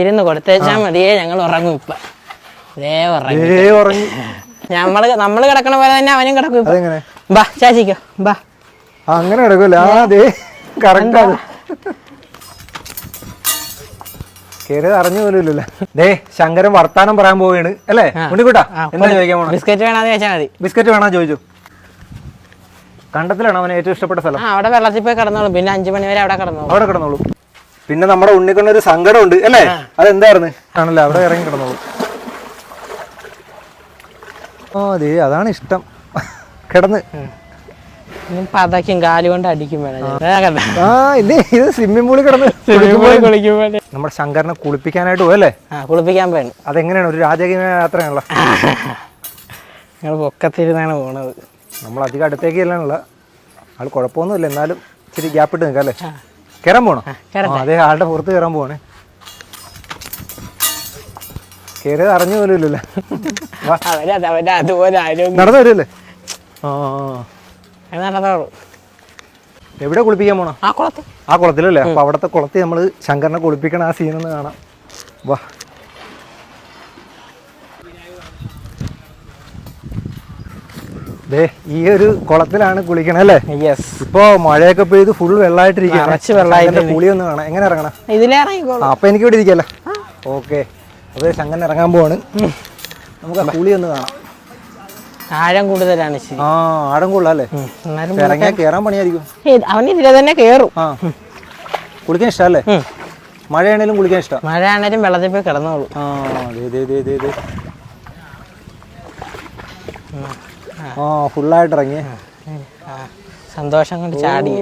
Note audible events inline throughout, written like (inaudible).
ഇരുന്ന് കൊടുത്തേച്ചാ മതിയേ ഞങ്ങൾ ഉറങ്ങും ഇപ്പൊ. ഉറങ്ങി. നമ്മൾ നമ്മൾ കിടക്കണ പോലെ തന്നെ അവനും കിടക്കും ഇപ്പൊ. അതെങ്ങനെ? ബാ ചാച്ചിക്കോ ബാ. അങ്ങനെ കിടക്കൂല. ആ ദേ, കറക്റ്റ് ആണ്. കേറിയത് അറിഞ്ഞു പോലും ഇല്ലല്ലോ. ദേ ശങ്കരൻ വർത്താനം പറയാൻ പോവുകയാണ്. അല്ലേ? ഉണ്ണിക്കുട്ടാ ആ, എന്താ ചോദിക്കാൻ പോണ? ബിസ്ക്കറ്റ് വേണമെന്ന് ചോദിച്ചാൽ മതി. ബിസ്ക്കറ്റ് വേണോ ചോദിച്ചു. കണ്ടത്തിലാണ് അവന് ഏറ്റവും ഇഷ്ടപ്പെട്ട സ്ഥലം? ആ അവിടെ വെള്ളത്തിൽ പോയി കിടന്നോളും. പിന്നെ അഞ്ചു മണി വരെ അവിടെ കിടന്നോളും. അവിടെ കിടന്നോളൂ. പിന്നെ നമ്മുടെ ഉണ്ണിക്കൊണ്ട ഒരു സങ്കടമുണ്ട് അല്ലേ? അതെന്തായിരുന്നു? ആണല്ലേ അവിടെ ഇറങ്ങി കിടന്നോളൂ. ഓ അതെ അതാണ് ഇഷ്ടം. കിടന്ന്. അടിക്കും വേണം. ഞാൻ. ദേ ആ ഇല്ലേ? ഇത് സ്വിമ്മിംഗ് പൂളിൽ കിടന്ന് (laughs) നമ്മുടെ ശങ്കറിനെ കുളിപ്പിക്കാനായിട്ട് പോയല്ലേ? കുളിപ്പിക്കാൻ പോയാണ്. അതെങ്ങനെയാണ്? ഒരു രാജകീയ യാത്രയാണല്ലോ. (laughs) ഞങ്ങൾ പൊക്കത്തിരുന്നാണ് പോണത്. നമ്മൾ അധികം അടുത്തേക്ക് ചെല്ലാനുള്ള ആൾ കുഴപ്പമൊന്നുമില്ല. എന്നാലും ഇച്ചിരി ഗ്യാപ്പ് ഇട്ട് നിൽക്കാം അല്ലേ? കയറാൻ പോണോ? അതെ ആളുടെ പുറത്ത് കയറാൻ പോവാണ്. കയറിയത് അറിഞ്ഞു പോലും ഇല്ലല്ലോ. നടന്നു ആ. നടന്നോളൂ. എവിടെ കുളിപ്പിക്കാൻ പോണോ? ആ കുളത്ത്. ആ കുളത്തിലല്ലേ? അപ്പൊ അവിടത്തെ കുളത്തിൽ നമ്മൾ ശങ്കറിനെ കുളിപ്പിക്കണ ആ സീനൊന്ന് കാണാം. വാ. ദേ ഈ ഒരു കുളത്തിലാണ് കുളിക്കണല്ലേ യെസ് ഇപ്പോ മഴയൊക്കെ പെയ്ത് ഫുൾ വെള്ളമായിട്ടിരിക്കും നിറച്ച് വെള്ളമായിട്ട് ശങ്കരന്റെ കുളി ഒന്ന് കാണാം. എങ്ങനെ ഇറങ്ങണം? ഇതിലേറങ്ങിക്കോളൂ അപ്പൊ എനിക്ക് ഇവിടെ ഇരിക്കല്ലോ? ഓക്കെ. അപ്പൊ ശങ്കന് ഇറങ്ങാൻ പോവാണ്. നമുക്ക് ആ കുളി ഒന്ന് കാണാം. ആഴം കൂടുതലാണ് ആ ആഴം കൂടുതലല്ലേ? ഇറങ്ങിയാൽ കേറാൻ പണിയായിരിക്കും. അവൻ ഇതിലെ തന്നെ കേറും. ആ. കുളിക്കാൻ ഇഷ്ടല്ലേ. മഴയാണേലും കുളിക്കാൻ ഇഷ്ടം? മഴ ആണേലും വെള്ളത്തിൽ പോയി കിടന്നോളൂ. ആ ദേ ദേ ദേ ദേ ആ ഫുള്ളായിട്ട് ഇറങ്ങി സന്തോഷം കൊണ്ട് ചാടി.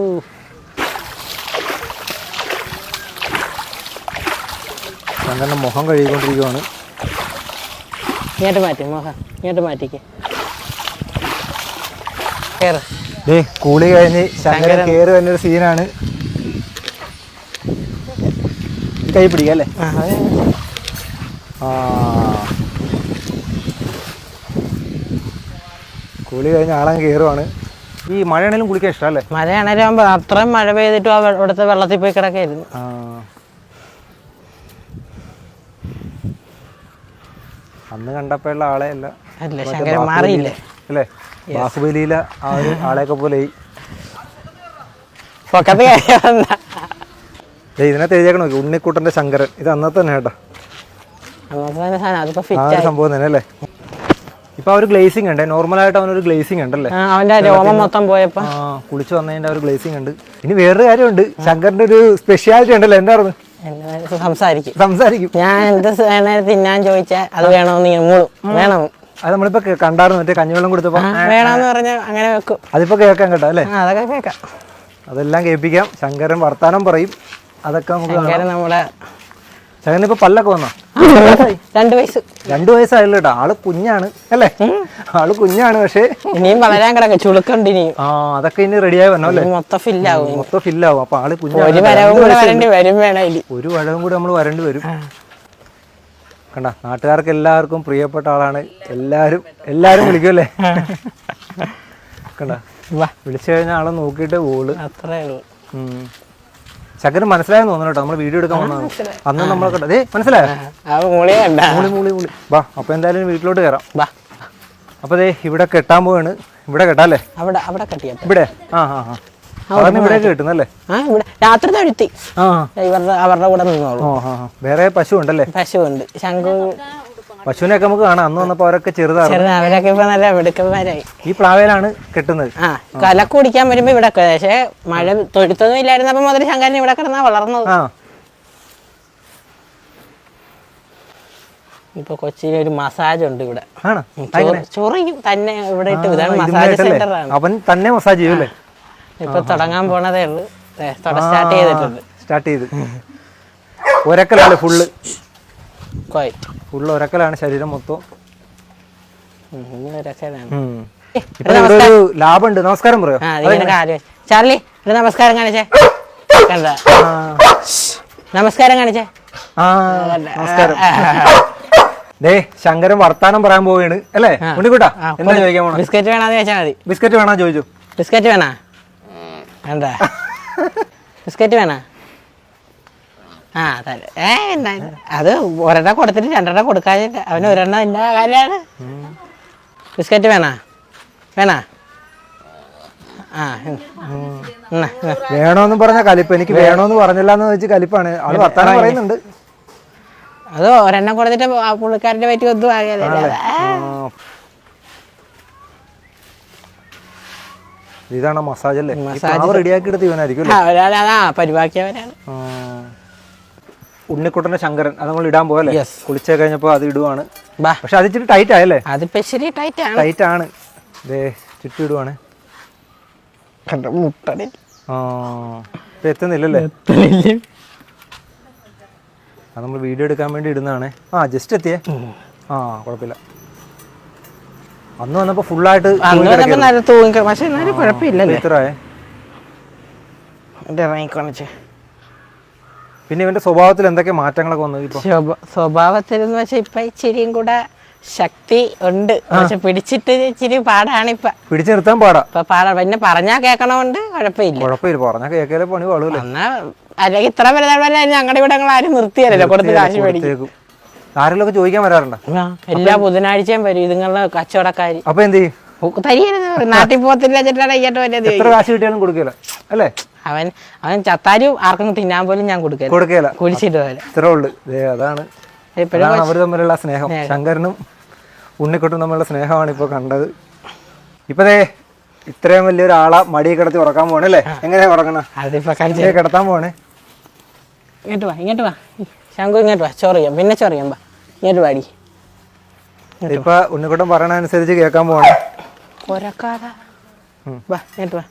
അങ്ങനെ മുഖം കഴുകിക്കൊണ്ടിരിക്കുവാണ്. ഇങ്ങോട്ട് മാറ്റി മുഖം ഇങ്ങോട്ട് മാറ്റിക്ക്. കൂളി കഴിഞ്ഞ് ശങ്കരൻ. കയറി വരുന്നൊരു സീനാണ്. കൈ പിടിക്കല്ലേ അല്ലേ? ആ, അതെ. കഴിഞ്ഞ കൂളി കഴിഞ്ഞ് ആളെ കയറുവാണ് ഈ മഴയാണേലും കുളിക്കാൻ ഇഷ്ടമല്ലേ മഴയാണേലും അത്രയും മഴ പെയ്തിട്ടും ആ ഇവിടുത്തെ വെള്ളത്തിൽ പോയി കിടക്കായിരുന്നു. അന്ന് കണ്ടപ്പോഴുള്ള ആളെ അല്ല. അല്ലേ ശങ്കരൻ മാറിയില്ലേ. അല്ലേ? ആ ഒരു ആളെയൊക്കെ പോലെ ഇതിനകത്ത് എഴുതിയേക്കണം നോക്കി ശങ്കരൻ. ഇത് അന്നത്തെ തന്നെ കേട്ടോ. സംഭവം തന്നെ അല്ലേ? ഇപ്പൊ ഒരു ഗ്ലേസിംഗ് ഉണ്ട്. നോർമൽ നോർമലായിട്ട് അവനൊരു ഗ്ലേസിംഗ് ഉണ്ടല്ലേ അവന്റെ രോമം മൊത്തം പോയപ്പോ. കുളിച്ചു വന്നതിന്റെ ഒരു ഗ്ലേസിംഗ് ഉണ്ട്. ഇനി വേറൊരു കാര്യമുണ്ട്. ശങ്കറിന്റെ ഒരു സ്പെഷ്യാലിറ്റി ഉണ്ടല്ലോ? എന്തായിരുന്നു സംസാരിക്കും. സംസാരിക്കും. ഞാൻ എന്ത് വേണേലും തിന്നാൻ ചോദിച്ചാൽ അത് വേണമെന്ന് മൂളും. വേണം. അത് നമ്മളിപ്പോ കണ്ടായിരുന്നു. മറ്റേ കഞ്ഞിവെള്ളം കൊടുത്തപ്പോ. വേണമെന്ന് പറഞ്ഞാൽ അങ്ങനെ വെക്കും. അതിപ്പോ കേൾക്കാൻ കേട്ടോ അല്ലേ? അതൊക്കെ കേൾക്കാം. അതെല്ലാം കേൾപ്പിക്കാം. ശങ്കരൻ വർത്താനം പറയും. അതൊക്കെ നമുക്ക് നമ്മുടെ ഇപ്പൊ പല്ലൊക്കെ വന്നോ? രണ്ടു വയസ്സ്. രണ്ടു വയസ്സായല്ലോ കേട്ടോ ആൾ കുഞ്ഞാണ് അല്ലേ? ആൾ കുഞ്ഞാണ് പക്ഷേ. ഇനിയും വളരാൻ കിടക്ക ചുളുക്കുണ്ട് ഇനിയും. ആ അതൊക്കെ ഇനി റെഡിയായി വന്നോ അല്ലേ? മൊത്തം ഫില്ലാവും മൊത്തം ഫില്ലാവും അപ്പൊ ആൾ കുഞ്ഞാണ് ഒരു വരവും കൂടെ വരേണ്ടി വരും ഒരു വഴവും കൂടി നമ്മൾ വരേണ്ടി വരും. കണ്ട നാട്ടുകാർക്ക് എല്ലാവർക്കും പ്രിയപ്പെട്ട ആളാണ്. എല്ലാരും എല്ലാരും വിളിക്കുമല്ലേ കണ്ട വാ. വിളിച്ചു കഴിഞ്ഞാൽ ആളെ നോക്കിയിട്ട് ഓൾ. അത്രേ ഉള്ളൂ. ശങ്കരൻ മനസ്സിലായെന്ന് തോന്നുന്നു കേട്ടോ. നമ്മൾ വീഡിയോ എടുക്കാൻ അന്ന് നമ്മൾ കണ്ട ദേ മനസ്സിലായോ? ആ മൂളി കണ്ട. മൂളി മൂളി മൂളി. വാ അപ്പൊ എന്തായാലും വീട്ടിലോട്ട് കയറാം വാ. അപ്പൊ ദേ ഇവിടെ കെട്ടാൻ പോവാണ്. ഇവിടെ കെട്ടാല്ലേ? അവിടെ അവിടെ ഇവിടെ? ആ ആ ആ. രാത്രി തൊഴുത്തി. ഇവരുടെ അവരുടെ കൂടെ നിന്നോളൂ. വേറെ പശു ഉണ്ടല്ലേ? പശു ഉണ്ട്. ശംഖു പശുവിനെയൊക്കെ നമുക്ക് കാണാം. അന്ന് വന്നപ്പോ അവരൊക്കെ ചെറുതാണ് ചെറുതാണ് അവരൊക്കെ ഇപ്പൊ നല്ല മിടുക്കന്മാരായി. ഈ പ്ലാവയിലാണ് കെട്ടുന്നത്. ആ കല കുടിക്കാൻ വരുമ്പോ ഇവിടെ പക്ഷേ മഴ തൊഴുത്തൊന്നും ഇല്ലായിരുന്നപ്പോ മുതൽ ശങ്കരൻ ഇവിടെ കിടന്നാ വളർന്നത്. ആ. ഇപ്പൊ കൊച്ചിയിൽ ഒരു മസാജ് ഉണ്ട് ഇവിടെ. ആണ്? ചൊറിയും തന്നെ ഇവിടെ ഇട്ട് ഇതാണ് മസാജ് ഇതുമായിട്ടല്ലേ? സെന്റർ ആണ് അവൻ തന്നെ മസാജ് ചെയ്യൂലേ ഇപ്പൊ തുടങ്ങാൻ പോണതേ ഉള്ളൂ. സ്റ്റാർട്ട് ചെയ്തിട്ടുണ്ട്. സ്റ്റാർട്ട് ചെയ്ത്. ഒരക്കലാണ് ഫുള്ള് കോയ് ഫുള്ള് ഒരക്കലാണ് ശരീരം മൊത്തം. ഉം, ഇനി ഒരു രക്ഷയിലാണ്. ഉം. ഏ, ഇപ്പൊ ഇവിടെ ഒരു ലാഭമുണ്ട് നമസ്കാരം പറയോ? ചാർലി ഒരു നമസ്കാരം കാണിച്ചേ. കണ്ട നമസ്കാരം കാണിച്ചേ. നമസ്കാരം. ദേ ശങ്കരൻ വർത്താനം പറയാൻ പോവുകയാണ്. അല്ലേ? ഉണ്ണിക്കുട്ടാ എന്താ ചോദിക്കാൻ പോണ? ബിസ്ക്കറ്റ് വേണോ ചോദിച്ചാൽ മതി. ബിസ്ക്കറ്റ് വേണോ ചോദിച്ചു? ബിസ്ക്കറ്റ് വേണോ? എന്താ? (laughs) ബിസ്ക്കറ്റ് വേണോ? ആ തല ഏ എന്നാ അത് ഒരെണ്ണം കൊടുത്തിട്ട് രണ്ടെണ്ണം കൊടുക്കാനില്ല അവന് ഒരെണ്ണം എന്റെ കാര്യമാണ്. ബിസ്ക്കറ്റ് വേണ? വേണോ? ആ. എന്നാ. വേണോന്ന് പറഞ്ഞ കലിപ്പ്. എനിക്ക് വേണോന്ന് പറഞ്ഞില്ല എന്ന് വെച്ച് കലിപ്പാണ് അത് വർത്താനം പറയുന്നുണ്ട്. അത് ഒരെണ്ണം കൊടുത്തിട്ട് ആ പുള്ളിക്കാരന്റെ പറ്റി ഒന്നും ആകില്ല ഇതാണ് മസാജ് അല്ലേ? മസാജ് റെഡിയാക്കി എടുത്ത് ഇവനായിരിക്കും അല്ലേ? ഒരാൾ അതാ പരിപാടിയവരാണ്. ഉണ്ണിക്കുട്ടന്റെ ശങ്കരൻ അത് നമ്മൾ ഇടാൻ പോയല്ലേ? കുളിച്ചേ കഴിഞ്ഞപ്പോ അത് ഇടുവാണ്. ബാ. പക്ഷെ അത് ഇച്ചിരി ടൈറ്റ് ആയല്ലേ? അതിപ്പോ ശരി ടൈറ്റ് ആണ്. ടൈറ്റ് ആണ്. ദേ ചുറ്റും ഇടുവാണ്. കണ്ട മുട്ടടി ആ ഇപ്പൊ എത്തുന്നില്ലല്ലേ? അത് നമ്മൾ വീഡിയോ എടുക്കാൻ വേണ്ടി ഇടുന്നതാണ്. ആ ജസ്റ്റ് എത്തിയേ. ആ കുഴപ്പമില്ല. അന്ന് വന്നപ്പോ ഫുള്ളായിട്ട് പക്ഷെ എന്നാലും കുഴപ്പമില്ലല്ലേ? ഇറങ്ങിക്കൊണിച്ച് പിന്നെ ഇവന്റെ സ്വഭാവത്തിൽ എന്തൊക്കെ മാറ്റങ്ങളൊക്കെ വന്നു സ്വഭാവത്തിൽ എന്ന് വെച്ചാൽ ഇപ്പൊ ഇച്ചിരിയും കൂടെ ശക്തി ഉണ്ട്. പക്ഷെ പിടിച്ചിട്ട് ഇച്ചിരി പാടാണ് ഇപ്പൊ പിടിച്ചു നിർത്താൻ പാടാ. ഇപ്പൊ പാടാ പിന്നെ പറഞ്ഞാ കേക്കണോണ്ട് കുഴപ്പമില്ല. കുഴപ്പമില്ല പറഞ്ഞാ കേക്കലെ പണി പാടൂല്ലേ എന്നാ അല്ലെങ്കിൽ ഇത്ര വലുതായ ഞങ്ങളുടെ ഇവിടെ ഞങ്ങൾ ആരും നിർത്തിയല്ലോ കൊടുത്ത് കാശ് മേടിക്കും ആരെങ്കിലും ചോദിക്കാൻ വരാറുണ്ടോ? എല്ലാ ബുധനാഴ്ചയും വരും ഇതുങ്ങളുടെ കച്ചവടക്കാര്. അപ്പൊ എന്ത് ചെയ്യും? നാട്ടിൽ പോകത്തില്ല എത്ര കാശ് കിട്ടിയാലും കൊടുക്കില്ല അല്ലേ? അവൻ അവൻ ചത്താലും ആർക്കും തിന്നാൻ പോലും ഞാൻ കൊടുക്കുക കൊടുക്കില്ല കുഴിച്ചിട്ട് പോലെ ഇത്രേ ഉള്ളു ദേ അതാണ്. ഇപ്പോഴും അതാണ് അവർ തമ്മിലുള്ള സ്നേഹം. ശങ്കരനും ഉണ്ണിക്കുട്ടും തമ്മിലുള്ള സ്നേഹമാണ് ഇപ്പൊ കണ്ടത്. ഇപ്പതേ ഇത്രയും വലിയൊരാളെ മടിയെ കിടത്തി ഉറക്കാൻ പോണല്ലേ എങ്ങനെ എങ്ങനെയാ ഉറങ്ങണ? അതിപ്പോ കിടത്താൻ പോണേ ഇങ്ങോട്ട് വാ ഇങ്ങോട്ട് വാ. ശങ്കു ഇങ്ങോട്ട് വാ. ചോറിയാം പിന്നെ ചോറിയാം വാ. ഇങ്ങോട്ട് വാടി. ഇപ്പൊ ഉണ്ണിക്കുട്ടൻ പറയണ അനുസരിച്ച് കേൾക്കാൻ പോണേ കൊരക്കാതെ വാ ഇങ്ങോട്ട് വാ.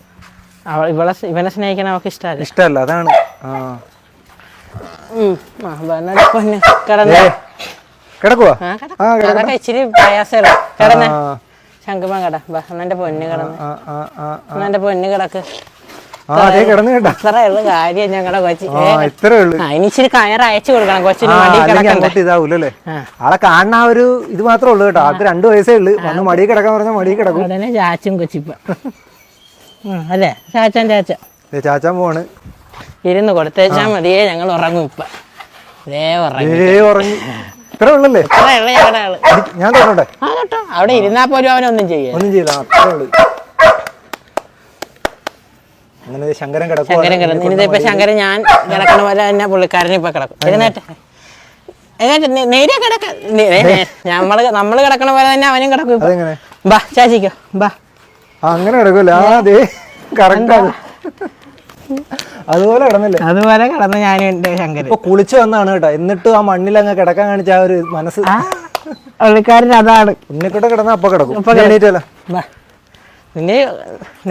ഇവളെ ഇവനെ സ്നേഹിക്കാൻ അവൾക്ക് ഇഷ്ടമല്ല. ഇഷ്ടമല്ല അതാണ്. കിടക്കുവാ. അതൊക്കെ ഇച്ചിരി പ്രയാസമല്ല കിടന്ന്. ശങ്കുമാൻ കിട. വാ എന്നെ പൊന്ന് കിടന്ന്. ആ ആ ആ എന്നെ പൊന്ന് കിടക്ക്. അതേ കാര്യം ഞങ്ങളുടെ കൊച്ചി. ഇച്ചിരി കയർ അയച്ചു കൊടുക്കണം കൊച്ചിന്. ആളെ കാണുന്ന ആ ഒരു ഇത് മാത്രമേ ഉള്ളൂ കേട്ടോ. ആൾക്ക് രണ്ടു വയസ്സേ ഉള്ളു. വന്ന് മടി കിടക്കാൻ പറഞ്ഞാൽ മടി കിടക്കും. ചാച്ചും കൊച്ചിപ്പ. അല്ലേ ചാച്ചൻ ചാച്ച ചാച്ചാൻ പോണ്. ഇരുന്ന് കൊടുത്തേച്ചാ മതിയേ ഞങ്ങൾ ഉറങ്ങും ഇപ്പൊ. ഞാൻ അവിടെ ഇരുന്നാ പോലും അവനൊന്നും ചെയ്യേ ഒന്നും ചെയ്യില്ല അത്രേ ഉള്ളൂ. അങ്ങനെ ശങ്കരൻ കിടക്കും ശങ്കരൻ കിടന്നു. ഇനി ശങ്കരൻ ഞാൻ കിടക്കണ പോലെ തന്നെ പുള്ളിക്കാരൻ ഇപ്പൊ കിടക്കും. നേരെ കിടക്ക. നമ്മൾ നമ്മൾ കിടക്കണ പോലെ തന്നെ അവനും കിടക്കും ബാ ചാച്ചിക്കോ. ബാ. അങ്ങനെ കിടക്കൂല ആ അതെ കറക്റ്റ് അതുപോലെ കിടന്നില്ലേ? അതുപോലെ കിടന്ന് ഞാൻ ഉണ്ട് ശങ്കരൻ. ഇപ്പൊ കുളിച്ച് വന്നാണ് കേട്ടോ. എന്നിട്ട് ആ മണ്ണിൽ അങ്ങ് കിടക്കാൻ കാണിച്ച ആ ഒരു മനസ്സ്. പുള്ളിക്കാരൻ അതാണ്. ഉണ്ണിക്കൂട്ട കിടന്ന അപ്പൊ കിടക്കും. പിന്നെ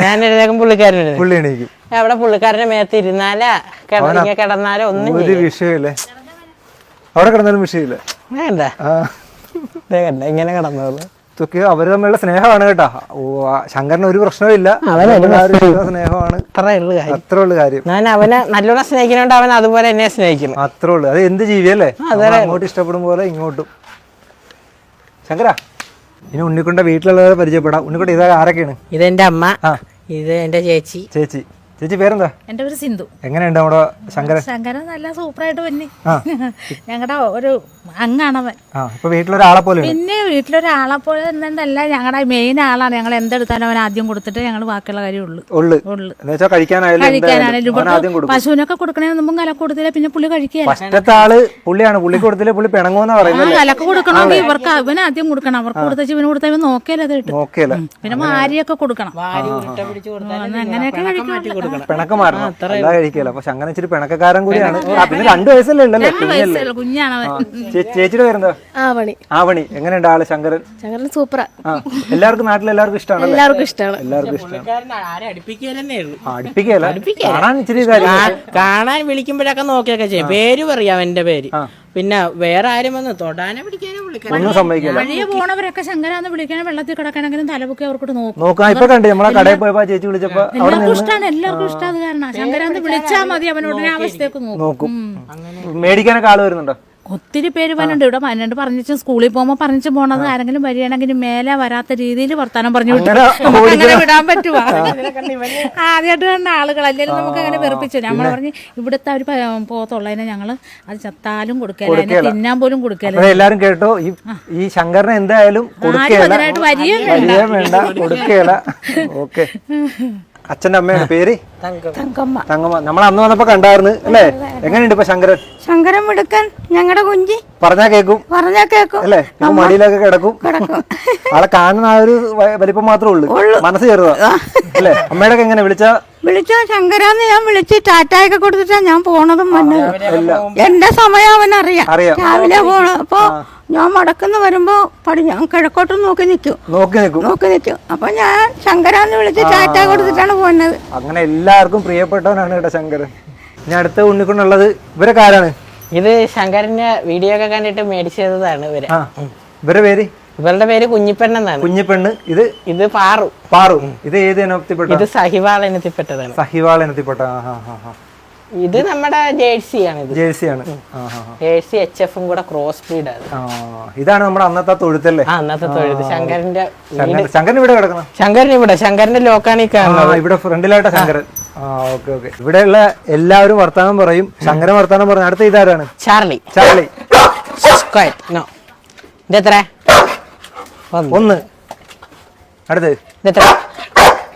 ഞാൻ എഴുതേക്കും പുള്ളിക്കാരൻ പുള്ളി എണീക്കും. അവിടെ പുള്ളിക്കാരന്റെ മേത്ത് ഇരുന്നാലാ. കിടന്നിങ്ങ കിടന്നാലോ ഒന്നും ഒരു വിഷയമില്ലേ? അവിടെ കിടന്നാലും വിഷയമില്ല? വേണ്ട. ഇങ്ങനെ കിടന്നോളൂ. ഇതൊക്കെ അവർ തമ്മിലുള്ള സ്നേഹമാണ് കേട്ടോ. ഓ ശങ്കരന് ഒരു ഒരു സ്നേഹമാണ്. അത്രേ ഉള്ളു കാര്യം. അത്രേ ഉള്ളു കാര്യം. ഞാൻ അവനെ നല്ലോണം സ്നേഹിക്കുന്നുണ്ട് അവൻ അതുപോലെ എന്നെ സ്നേഹിക്കുന്നു. അത്രേ ഉള്ളു. അത് എന്ത് ജീവിയല്ലേ അങ്ങോട്ട് ഇഷ്ടപ്പെടും പോലെ ഇങ്ങോട്ടും. ശങ്കര ഇനി ഉണ്ണിക്കുണ്ട വീട്ടിലുള്ളവരെ പരിചയപ്പെടാം. ഉണ്ണിക്കൊണ്ട ഇതാ ആരൊക്കെയാണ്? ഇത് എന്റെ അമ്മ ഇത് എന്റെ ചേച്ചി. ചേച്ചി. ചേച്ചി പേരെന്താ? എന്റെ പേര് സിന്ധു. എങ്ങനെയുണ്ട് നമ്മുടെ ശങ്കരൻ ശങ്കരൻ നല്ല സൂപ്പറായിട്ട് പിന്നെ ഞങ്ങളുടെ ഒരു അങ്ങാണവൻ ആ ഇപ്പൊ വീട്ടിലൊരാളെ പോലെ പിന്നെ വീട്ടിലൊരാളെ പോലെ എന്നല്ല ഞങ്ങളുടെ മെയിൻ ആളാണ്. ഞങ്ങൾ എന്തെടുത്താലും അവൻ ആദ്യം കൊടുത്തിട്ട് ഞങ്ങൾ ബാക്കിയുള്ള കാര്യമുള്ളൂ ഉള്ളു. ഉള്ളു. കഴിക്കാനായാലും പശുവിനൊക്കെ കൊടുക്കണേ മുമ്പും കലക്ക് കൊടുത്തില്ല പിന്നെ പുള്ളി പുള്ളി ആൾ പുള്ളിയാണ്. പുള്ളിക്ക് കൊടുത്തില്ലേ പുള്ളി പിണങ്ങുന്ന പറയുന്നത് കലക്ക് കൊടുക്കണമെങ്കിൽ ഇവർക്ക് അവൻ ആദ്യം കൊടുക്കണം. അവർക്ക് കൊടുത്ത ഇവന് കൊടുത്ത ഇവൻ നോക്കിയാലത് അത് കിട്ടും. പിന്നെ മാരിയൊക്കെ കൊടുക്കണം. അങ്ങനെയൊക്കെ അങ്ങനെയൊക്കെ കഴിക്കണം പിണക്കം മാറണം. കഴിക്കല അപ്പൊ ശങ്കരൻ ഇച്ചിരി പിണക്കക്കാരൻ കൂടിയാണ് ആ, പിന്നെ രണ്ടു വയസ്സല്ലേ ഉള്ളല്ലേ കുഞ്ഞല്ലേ ചേ- ചേച്ചിയുടെ പേരെന്താ? ആവണി. ആവണി. എങ്ങനെയുണ്ട് ആൾ ശങ്കരൻ? ശങ്കരൻ സൂപ്പറാ. ആ എല്ലാവർക്കും നാട്ടിൽ എല്ലാവർക്കും ഇഷ്ടമാണല്ലേ? എല്ലാവർക്കും ഇഷ്ടമാണ്. എല്ലാവർക്കും ഇഷ്ടമാണ്. ആരെ അടുപ്പിക്കലെന്നേ ഉള്ളൂ? ആ, അടുപ്പിക്കല കാണാൻ ഇച്ചിരി കാര്യം കാ- കാണാൻ വിളിക്കുമ്പോഴൊക്കെ നോക്കിയൊക്കെ ചെയ്യും. പേര് പറയാം എന്റെ പേര്. പിന്നെ വേറെ ആരും വന്ന് തൊടാനെ പിടിക്കാനോ ഒന്നും സമ്മതിക്കില്ല. വഴിയെ പോണവരൊക്കെ ശങ്കരാന്ന് വിളിക്കാനും വെള്ളത്തിൽ കിടക്കണമെങ്കിലും തലപൊക്കി അവർക്കോട്ട് നോക്കും. നോക്കാം. ഇപ്പൊ കണ്ടേ നമ്മളെ കടയിൽ പോയപ്പോ ആ ചേച്ചി വിളിച്ചപ്പോ അവിടെ എല്ലാവർക്കും ഇഷ്ടമാണ് എല്ലാവർക്കും ഇഷ്ടം. അത് കാരണം ശങ്കരാന്ത് വിളിച്ചാൽ മതി. അവനോട് അവസ്ഥയൊക്കെ നോക്കും. നോക്കും. മേടിക്കാനൊക്കെ ആൾ വരുന്നുണ്ടോ? ഒത്തിരി പേര് വരുന്നുണ്ട്. ഇവിടെ പன்னണ്ട് പറഞ്ഞു സ്കൂളിൽ പോകുമ്പോൾ പറഞ്ഞു പോണത് ആരെങ്കിലും വരികയാണെങ്കിൽ മേലെ വരാത്ത രീതിയിൽ വർത്താനം പറഞ്ഞു വിട്ടു. അങ്ങനെ (laughs) വിടാൻ പറ്റുമോ (laughs) ആദ്യമായിട്ട് കണ്ട ആളുകൾ. അല്ലെങ്കിൽ നമുക്ക് അങ്ങനെ വെറുപ്പിച്ചു നമ്മൾ പറഞ്ഞു ഇവിടുത്തെ ഒരു പോത്തുള്ളതിനെ ഞങ്ങൾ അത് ചത്താലും കൊടുക്കല. അതിനെ തിന്നാൻ പോലും കൊടുക്കല. അപ്പൊ എല്ലാരും കേട്ടോ ഈ ശങ്കറിനെ എന്തായാലും ആരും അതിനായിട്ട് വരികയും വേണ്ട. കൊടുക്കുകയില്ല ഓക്കെ. (laughs) അച്ഛന്റെ അമ്മയുടെ പേര്? തങ്കമ്മ. തങ്കമ്മ. നമ്മൾ അന്ന് വന്നപ്പോ കണ്ടായിരുന്നു. അല്ലേ? എങ്ങനെയുണ്ട് ഇപ്പൊ ശങ്കരൻ? ശങ്കരൻ മിടുക്കൻ ഞങ്ങളുടെ കുഞ്ചി പറഞ്ഞാ കേക്കും. പറഞ്ഞാ കേക്കും. അല്ലേ? ഞാൻ മടിയിലൊക്കെ കിടക്കും. ആളെ കാണുന്ന ആ ഒരു വലിപ്പം മാത്രമേ ഉള്ളൂ. മനസ്സ് ചെറുതാ. അല്ലേ? അമ്മയുടെ എങ്ങനെ വിളിച്ച? വിളിച്ചോ ശങ്കരാന്ന് ഞാൻ വിളിച്ച് ടാറ്റായൊക്കെ കൊടുത്തിട്ടാ ഞാൻ പോണതും വന്നത്. എന്റെ സമയം അവനറിയാം. അറിയാം. രാവിലെ പോണ അപ്പൊ ഞാൻ മടക്കുന്ന വരുമ്പോ പടി ഞാൻ കിഴക്കോട്ട് നോക്കി നിൽക്കും. നോക്കി നിൽക്കും. അപ്പൊ ഞാൻ ശങ്കരാന്ന് വിളിച്ച് ടാറ്റ കൊടുത്തിട്ടാണ് പോന്നത്. അങ്ങനെ എല്ലാവർക്കും പ്രിയപ്പെട്ടവനാണ് കേട്ടോ ശങ്കര ഞാൻ അടുത്ത ഉണ്ണിക്കൊണ്ടുള്ളത് ഇവരെ കാരാണ് ഇത് ശങ്കരന്റെ വീഡിയോ ഒക്കെ കണ്ടിട്ട് മേടിച്ചതാണ് ഇവരെ. ഇവരെ പേര്? ഇവരുടെ പേര് കുഞ്ഞിപ്പെണ്ണെന്നാണ് കുഞ്ഞിപ്പെണ്ണ് ഇത് ഇത് പാറു. പാറു. ഇത് ഏത് ഇനത്തിൽപ്പെട്ട? ഇത് സഹിവാൾ ഇനത്തിൽപ്പെട്ടതാണ്. സഹിവാൾ ഇനത്തിൽപ്പെട്ട ഇത് നമ്മുടെ ജേഴ്സിയാണ് ഇത്. ജേഴ്സിയാണ്. ജേഴ്സി എച്ച് എഫും കൂടെ ക്രോസ് ബ്രീഡ് ആണ് ഇതാണ് നമ്മുടെ അന്നത്തെ തൊഴുത്തല്ലേ? അന്നത്തെ തൊഴുത്ത്. ശങ്കരന്റെ ശങ്കരൻ ഇവിടെ കിടക്കണം? ശങ്കരൻ ഇവിടെ ശങ്കരന്റെ ലോക്കാണ് ഈ കാണുന്നത്. ഇവിടെ ഫ്രണ്ടിലായിട്ട് ശങ്കരൻ. Okay okay. ഇവിടെയുള്ള എല്ലാവരും വർത്തമാനം പറയും. ശങ്കരൻ വർത്തമാനം പറയും അടുത്ത ഇതാരാണ്? ചാർലി. ചാർലി. നോ ഇതെത്ര? ഒന്ന്. അടുത്ത്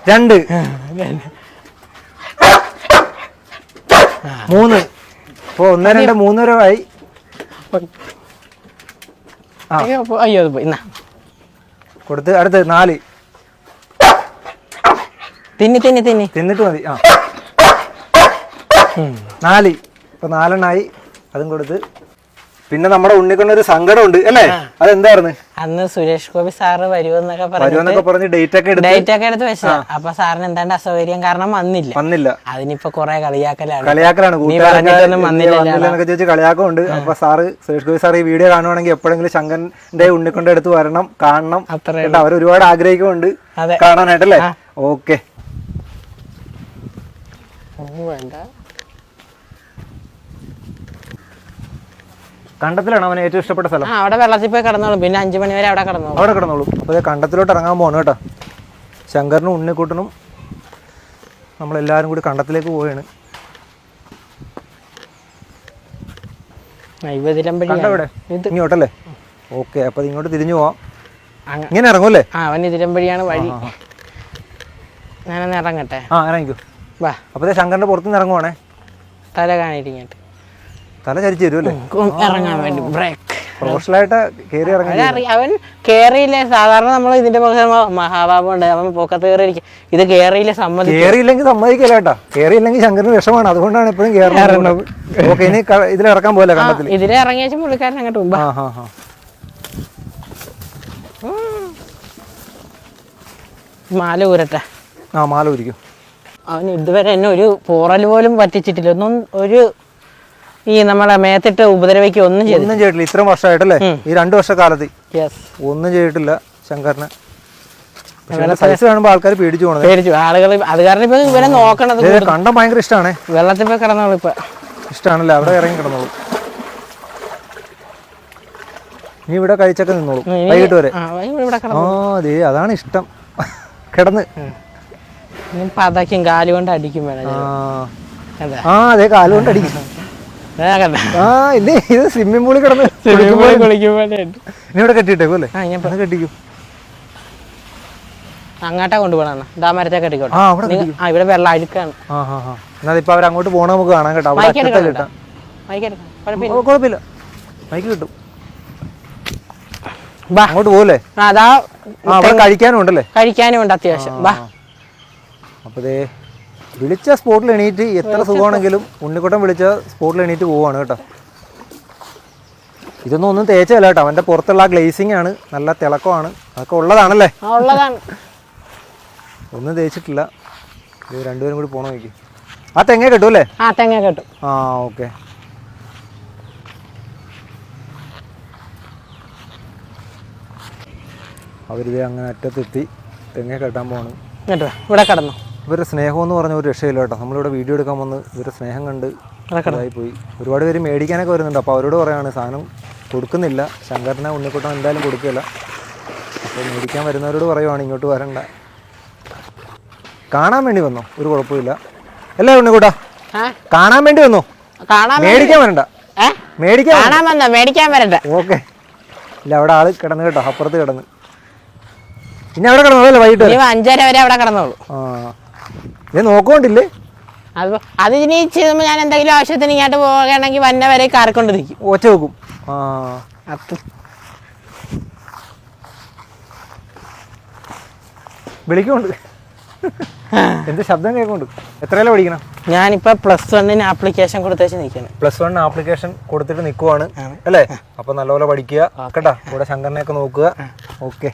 രണ്ട്. മൂന്ന്. അപ്പൊ ഒന്ന് രണ്ട് മൂന്ന് വരെ ആയി. അയ്യോ അത് പോയി. കൊടുത്ത് അടുത്ത് നാല്. തിന്നി തിന്നി തിന്നി. തിന്നിട്ട് മതി. ആ. നാല്. ഇപ്പൊ നാലെണ്ണായി. അതും കൊടുത്ത് പിന്നെ നമ്മുടെ ഉണ്ണിക്കൊണ്ടൊരു സങ്കടമുണ്ട് അല്ലേ? അതെന്തായിരുന്നു? അന്ന് സുരേഷ് ഗോപി സാറ് വരുമെന്നൊക്കെ പറഞ്ഞു പറഞ്ഞ് ഡേറ്റ് ഒക്കെ എടുത്ത്? ഡേറ്റ് ഒക്കെ എടുത്ത് വെച്ചാ അപ്പൊ സാറിന് എന്താണ്ട് അസൗകര്യം? കാരണം വന്നില്ല. വന്നില്ല. അതിനിപ്പോ കൊറേ കളിയാക്കലാണ്. കളിയാക്കലാണ്. എന്നൊക്കെ ചോദിച്ച് കളിയാക്കമുണ്ട് അപ്പൊ സാറ് സുരേഷ് ഗോപി സാർ ഈ വീഡിയോ കാണുവാണെങ്കിൽ എപ്പോഴെങ്കിലും ശങ്കരന്റെ ഉണ്ണിക്കൊണ്ട് എടുത്ത് വരണം കാണണം. അത്ര അവർ ഒരുപാട് ആഗ്രഹിക്കുന്നുണ്ട്. കാണാനായിട്ടല്ലേ ഓക്കെ. വേണ്ട. കണ്ടത്തിലാണ് അവന് ഏറ്റവും ഇഷ്ടപ്പെട്ട സ്ഥലം? ആ അവിടെ വെള്ളത്തിൽ പോയി കിടന്നോളും. പിന്നെ അഞ്ചു മണി വരെ അവിടെ കിടന്നോളും. അവിടെ കിടന്നോളൂ. അപ്പോൾ കണ്ടത്തിലോട്ട് ഇറങ്ങാൻ പോകണം കേട്ടോ. ശങ്കറിനും ഉണ്ണിക്കുട്ടനും നമ്മളെല്ലാവരും കൂടി കണ്ടത്തിലേക്ക് പോവുകയാണ് കണ്ടവിടെ ഇങ്ങോട്ടല്ലേ? ഓക്കെ അപ്പോൾ ഇങ്ങോട്ട് തിരിഞ്ഞു പോവാം. ഇങ്ങനെ ഇറങ്ങൂല്ലേ ആ അവൻ ഇതിരമ്പഴിയാണ് വഴി. ഞാനൊന്ന് ഇറങ്ങട്ടെ? ആ ഇറങ്ങിക്കോ. വാ. അപ്പോൾ ശങ്കറിന്റെ പുറത്തുനിന്ന് ഇറങ്ങുവാണേ. തല കാണിരിക്കട്ടെ. തല ചരിച്ചു തരും അല്ലേ? ഇറങ്ങാൻ വേണ്ടി. ബ്രേക്ക് പ്രൊഫഷണലായിട്ട് കയറി ഇറങ്ങി അവൻ കേറിയില്ലേ? സാധാരണ നമ്മൾ ഇതിന്റെ മഹാബാബു ഉണ്ട്. അവൻ പൊക്കത്ത് കയറിയിരിക്കും ഇത് കേറിയില്ല സമ്മതി കയറിയില്ലെങ്കിൽ സമ്മതിക്കില്ല കേട്ടോ. കയറിയില്ലെങ്കിൽ ശങ്കറിന് വിഷമാണ് അതുകൊണ്ടാണ് എപ്പോഴും കേറുന്നത് ഓക്കെ ഇനി ഇതിൽ ഇറക്കാൻ പോലെ കണ്ടത്തിൽ ഇതിലെ ഇറങ്ങിയ പുള്ളിക്കാരൻ അങ്ങോട്ട് മുമ്പ് മാല ഊരട്ടെ ആ മാല ഊരിക്കും അവൻ ഇതുവരെ എന്നെ ഒരു പോറൽ പോലും പറ്റിച്ചിട്ടില്ല. ഒന്നും ഒരു ഈ നമ്മളെ മേത്തിട്ട് ഉപദ്രവിക്ക് ഒന്നും ചെയ്തു ഒന്നും ചെയ്തിട്ടില്ല. ഇത്രയും വർഷമായിട്ടല്ലേ? ഈ രണ്ടു വർഷക്കാലത്ത്. ഒന്നും ചെയ്തിട്ടില്ല ശങ്കറിന്. സൈസ് കാണുമ്പോൾ ആൾക്കാർ പേടിച്ചു പോണത്. പേടിച്ചു ആളുകൾ അത് കാരണം ഇപ്പൊ ഇവനെ നോക്കണത് കണ്ടം ഭയങ്കര ഇഷ്ടമാണ് വെള്ളത്തിൽ പോയി കിടന്നോളൂ ഇപ്പൊ. ഇഷ്ടമാണല്ലേ അവിടെ ഇറങ്ങി കിടന്നോളൂ. നീ ഇവിടെ കഴിച്ചൊക്കെ നിന്നോളൂ. വൈകിട്ട് വരെ. ആ, അതെ അതാണ് ഇഷ്ടം. കിടന്ന്. ഇനി പതയ്ക്കും കാലുകൊണ്ട് അടിക്കും വേണം. ആ. അതാ. കാലുകൊണ്ട് അടിക്കും. (laughs) ആ ഇത് ഇത് സ്വിമ്മിംഗ് പൂളിൽ കിടന്ന് (laughs) ഇവിടെ കെട്ടിട്ടേക്കും അല്ലേ? ആ ഞാൻ കെട്ടിക്കും. അങ്ങോട്ടാ കൊണ്ടുപോകണം ഇതാ മരത്തെ കെട്ടിക്കോട്ടെ. ആ ഇവിടെ വെള്ളം അഴുക്കാണ്. എന്നാൽ ഇപ്പൊ അവർ അങ്ങോട്ട് പോണ നമുക്ക് കാണാൻ കേട്ടോ. കുഴപ്പമില്ല. മൈക്ക് കിട്ടും. അങ്ങോട്ട് ആ, അതാ കഴിക്കാനും ഉണ്ടല്ലേ? കഴിക്കാനും ഉണ്ട് അത്യാവശ്യം. ബാ. അപ്പൊ ദേ വിളിച്ച സ്പോട്ടിൽ എണീറ്റ് എത്ര സുഖമാണെങ്കിലും ഉണ്ണിക്കുട്ടൻ വിളിച്ച സ്പോട്ടിൽ എണീറ്റ് പോവാണ് കേട്ടോ. ഇതൊന്നും ഒന്നും തേച്ചല്ല കേട്ടോ. അവന്റെ പുറത്തുള്ള ഗ്ലേസിംഗ് ആണ്. നല്ല തിളക്കമാണ്. അതൊക്കെ ഉള്ളതാണല്ലേ? ഒന്നും തേച്ചിട്ടില്ല. ഇത് രണ്ടുപേരും കൂടി പോണ നോക്കി ആ തെങ്ങ കിട്ടും അല്ലേ? ആ തെങ്ങ കിട്ടും. ആ ഓക്കെ. അവരിത് അങ്ങനെ അറ്റത്തെത്തി തെങ്ങ കെട്ടാൻ പോണു കേട്ടോ ഇവിടെ കിടന്നു. ഇവരുടെ സ്നേഹം എന്ന് പറഞ്ഞ ഒരു രക്ഷയില്ല കേട്ടോ. നമ്മളിവിടെ വീഡിയോ എടുക്കാൻ വന്ന് ഇവരുടെ സ്നേഹം കണ്ട് പോയി ഒരുപാട് പേര് മേടിക്കാനൊക്കെ വരുന്നുണ്ട്. അപ്പോൾ അവരോട് പറയാണ് സാധനം കൊടുക്കുന്നില്ല. ശങ്കരനെ ഉണ്ണിക്കുട്ടൻ എന്തായാലും കൊടുക്കില്ല അപ്പോൾ മേടിക്കാൻ വരുന്നവരോട് പറയുവാണ് ഇങ്ങോട്ട് വരണ്ട. കാണാൻ വേണ്ടി വന്നോ? ഒരു കുഴപ്പമില്ല. അല്ലേ ഉണ്ണിക്കുട്ടാ? കാണാൻ വേണ്ടി വന്നോ? മേടിക്കാൻ വരണ്ട. മേടിക്കാൻ വരണ്ട. കാണാൻ വന്നോ? മേടിക്കാൻ വരണ്ട. ഓക്കെ. ഇല്ല അവിടെ ആൾ കിടന്നു കേട്ടോ. അപ്പുറത്ത് കിടന്ന്. പിന്നെ അവിടെ കിടന്നതല്ലേ വൈകിട്ട് അഞ്ചര വരെ അവിടെ കിടന്നോളൂ. ആ. ഇത് നോക്കോണ്ടില്ലേ? അത് അത് ഇനി ചെയ്യുമ്പോൾ ഞാൻ എന്തെങ്കിലും ആവശ്യത്തിന് ഇങ്ങോട്ട് പോകണമെങ്കിൽ വന്ന വരെ കറക്കൊണ്ടിരിക്കും. ഒച്ച വെക്കും. ആ. അത് വിളിക്കുന്നുണ്ട്. എന്ത് ശബ്ദം കേൾക്കുന്നുണ്ട്? എത്രയല്ല പഠിക്കണം? ഞാനിപ്പോ പ്ലസ് വണ്ണിന് ആപ്ലിക്കേഷൻ കൊടുത്തേച്ച് നിൽക്കണം പ്ലസ് വൺ ആപ്ലിക്കേഷൻ കൊടുത്തിട്ട് നിൽക്കുവാണ് അല്ലേ? അപ്പൊ നല്ലപോലെ പഠിക്കുക. കേട്ടാ? ഇവിടെ ശങ്കരനെയൊക്കെ നോക്കുക. ഓക്കെ.